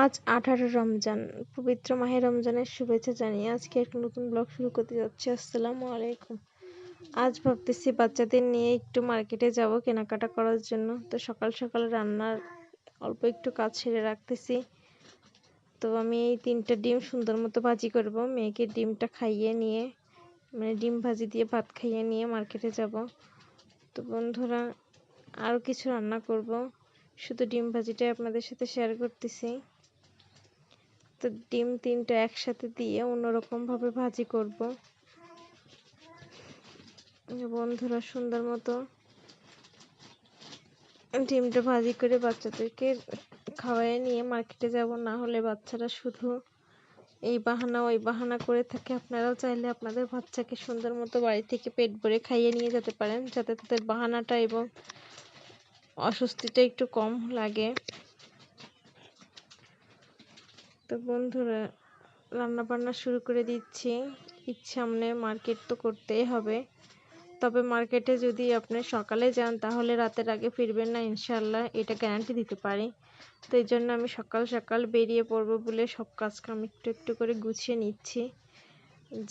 আজ আঠারো রমজান। পবিত্র মাহে রমজানের শুভেচ্ছা জানিয়ে আজকে একটা নতুন ব্লগ শুরু করতে যাচ্ছি। আসসালামু আলাইকুম। আজ ভাবতেছি বাচ্চাদের নিয়ে একটু মার্কেটে যাব কেনাকাটা করার জন্য। তো সকাল সকাল রান্নার অল্প একটু কাজ সেরে রাখতেছি। তো আমি এই তিনটা ডিম সুন্দর মতো ভাজি করব। মেয়েকে ডিমটা খাইয়ে নিয়ে মানে ডিম ভাজি দিয়ে ভাত খাইয়ে নিয়ে মার্কেটে যাব। তো বন্ধুরা আরও কিছু রান্না করব। শুধু ডিম ভাজিটাই আপনাদের সাথে শেয়ার করতেছি। তো ডিম তিনটা একসাথে দিয়ে অন্যরকমভাবে ভাজি করব। বন্ধুরা, সুন্দর মতো ডিমটা ভাজি করে বাচ্চাদেরকে খাওয়াই নিয়ে মার্কেটে যাব, না হলে বাচ্চারা শুধু এই বাহানা, ওই বাহানা করে থাকে। আপনারাও চাইলে আপনাদের বাচ্চাকে সুন্দর মতো বাড়ি থেকে পেট ভরে খাইয়ে নিয়ে যেতে পারেন, যাতে তাদের বাহানাটা এবং অস্বস্তিটা একটু কম লাগে। তো বন্ধুরা রান্না বান্না শুরু করে দিচ্ছি। সামনে মার্কেট তো করতেই হবে। তবে মার্কেটে যদি আপনি সকালে যান, তাহলে রাতের আগে ফিরবেন না ইনশাল্লাহ এটা গ্যারান্টি দিতে পারি। তো এই জন্য আমি সকাল সকাল বেরিয়ে পড়ব বলে সব কাজ কাম একটু একটু করে গুছিয়ে নিচ্ছি।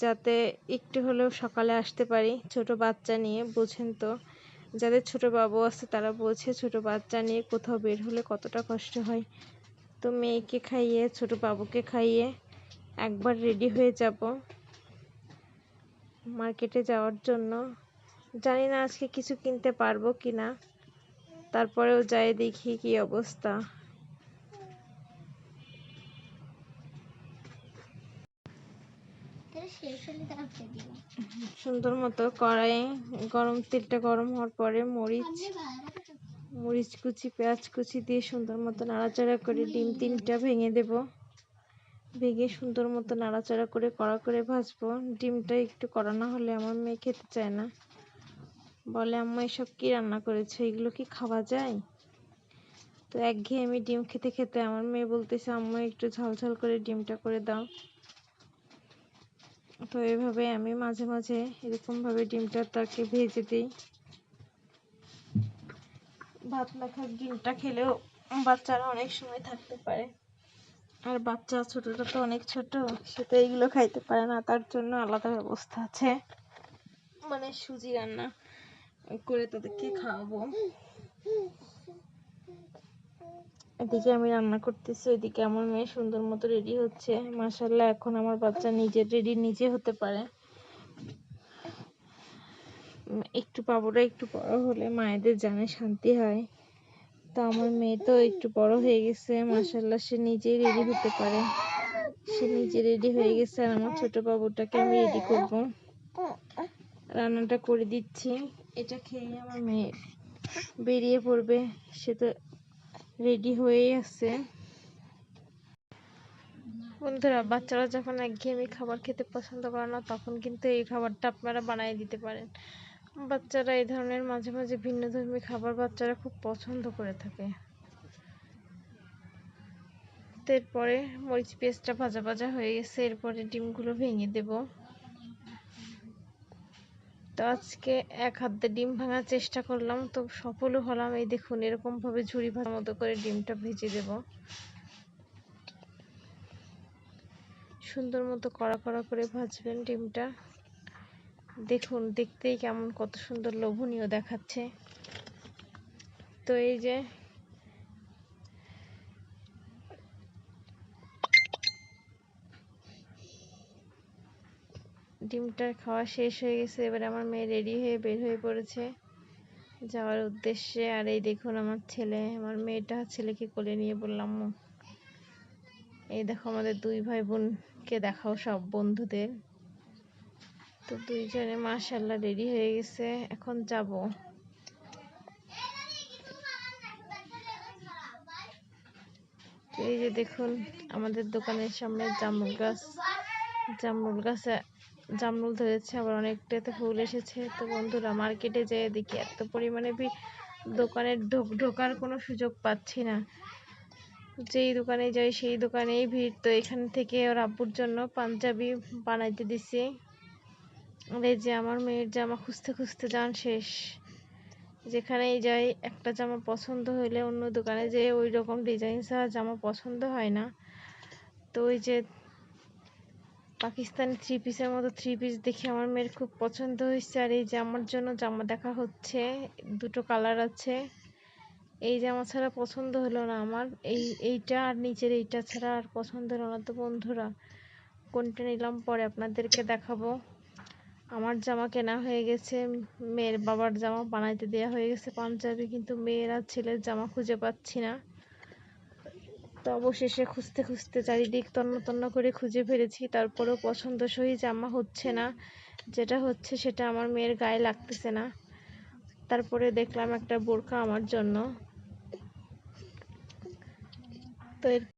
যাতে একটু হলেও সকালে আসতে পারি, ছোট বাচ্চা নিয়ে, বোঝেন তো। যাদের ছোট বাবু আছে, তারা বোঝে ছোট বাচ্চা নিয়ে কোথাও বের হলে কতটা কষ্ট হয়। তো মেয়েকে খাইয়ে ছোট বাবুকে খাইয়ে একবার রেডি হয়ে যাব মার্কেটে যাওয়ার জন্য। জানি না আজকে কিছু কিনতে পারব কি না তারপরেও যাই দেখি কি অবস্থা। সুন্দর মতো কড়াই গরম তেলটা গরম হওয়ার পরে মরিচ মরিচ কুচি, পেঁয়াজ কুচি দিয়ে সুন্দর মতো নাড়াচাড়া করে ডিম তিনটা ভেঙে দেব। ভেঙে সুন্দর মতো নাড়াচাড়া করে, কড়া করে ভাজবো। ডিমটা একটু কড়া না হলে আমার মেয়ে খেতে চায় না। বলে, আম্মা, এসব কি রান্না করেছে? এগুলো কি খাওয়া যায়? তো একঘেয়ে আমি ডিম খেতে খেতে আমার মেয়ে বলতেছে, আম্মা, একটু ঝাল ঝাল করে ডিমটা করে দাও। তো এভাবে আমি মাঝে মাঝে এরকমভাবে ডিমটা তাকে ভেজে দিই। ভাত মাখা ডিমটা খেলেও বাচ্চারা অনেক সময় থাকতে পারে। আর বাচ্চা ছোটটা তো অনেক ছোট, সে তো এইগুলো খাইতে পারে না, তার জন্য আলাদা ব্যবস্থা আছে। মানে সুজি রান্না করে তাদেরকে খাওয়াবো। এদিকে আমি রান্না করতেছি, ওইদিকে আমার মেয়ে সুন্দর মতো রেডি হচ্ছে। মাসাল্লাহ এখন আমার বাচ্চা নিজের রেডি নিজে হতে পারে। একটু বাবুরা একটু বড় হলে মায়েদের জানে শান্তি হয়। তো আমার মেয়ে তো একটু বড় হয়ে গেছে মাসাল্লাহ সে নিজেই রেডি হতে পারে। সে নিজে রেডি হয়ে গেছে আর আমার ছোট বাবুটাকে আমি রেডি করব। রান্নাটা করে দিচ্ছি, এটা খেয়ে আমার মেয়ে বেরিয়ে পড়বে, সে তো রেডি হয়েই আছে। বন্ধুরা, বাচ্চারা যখন একঘেয়েমি খাবার খেতে পছন্দ করে না, তখন কিন্তু এই খাবারটা আপনারা বানিয়ে দিতে পারেন। বাচ্চারা এই ধরনের মাঝে মাঝে ভিন্ন ধর্মী খাবার বাচ্চারা খুব পছন্দ করে থাকে। এরপরে মরিচ পেস্টটা ভাজা ভাজা হয়ে গেছে, এরপরে ডিমগুলো ভেঙে দেব। তো আজকে এক হাতে ডিম ভাঙার চেষ্টা করলাম, তো সফলও হলাম। এই দেখুন, এরকমভাবে ঝুড়ি ভাজার মতো করে ডিমটা ভেজে দেব। সুন্দর মতো কড়া কড়া করে ভাজবেন ডিমটা। দেখুন, দেখতেই কেমন কত সুন্দর লোভনীয় দেখাচ্ছে। তো এই যে ডিমটা খাওয়া শেষ হয়ে গেছে। এবার আমার মেয়ে রেডি হয়ে বের হয়ে পড়েছে যাওয়ার উদ্দেশ্যে। আর এই দেখুন আমার ছেলে, আমার মেয়েটা ছেলেকে কোলে নিয়ে বললাম এই দেখো আমাদের দুই ভাই বোনকে দেখাও সব বন্ধুদের। তো দুইজনে মাশাল্লাহ রেডি হয়ে গেছে, এখন যাব। এই যে দেখুন, আমাদের দোকানের সামনে জামরুল গাছ। জামরুল গাছে, জামরুল ধরেছে, আবার অনেকটাতে ফুল এসেছে। তো বন্ধুরা, মার্কেটে যেয়ে দেখি, এত পরিমাণে ভিড়। দোকানে ঢোকার কোনো সুযোগ পাচ্ছি না। যেই দোকানে যাই, সেই দোকানেই ভিড়। তো এখান থেকে ওর আব্বুর জন্য পাঞ্জাবি বানাইতে দিছি। আর এই যে আমার মেয়ের জামা খুঁজতে খুঁজতে যান শেষ। যেখানেই যাই, একটা জামা পছন্দ হইলে অন্য দোকানে যেয়ে ওই রকম ডিজাইন ছাড়া জামা পছন্দ হয় না। তো ওই যে পাকিস্তানি থ্রি পিসের মতো থ্রি পিস দেখে আমার মেয়ের খুব পছন্দ হয়েছে। আর এই যে আমার জন্য জামা দেখা হচ্ছে, দুটো কালার আছে। এই জামা ছাড়া পছন্দ হলো না আমার। এই, এইটা আর নিচের এইটা ছাড়া আর পছন্দ হলো না। তো বন্ধুরা, কোনটা নিলাম পরে আপনাদেরকে দেখাবো। আমার জামা কেনা হয়ে গেছে, মেয়ের বাবার জামা বানাইতে দেওয়া হয়ে গেছে পাঞ্জাবি, কিন্তু মেয়ের আর ছেলের জামা খুঁজে পাচ্ছি না। তো অবশেষে খুঁজতে খুঁজতে চারিদিক তন্ন তন্ন করে খুঁজে ফেলেছি, তারপরেও পছন্দসই জামা হচ্ছে না। যেটা হচ্ছে সেটা আমার মেয়ের গায়ে লাগতেছে না। তারপরে দেখলাম একটা বোরকা আমার জন্য। তো এর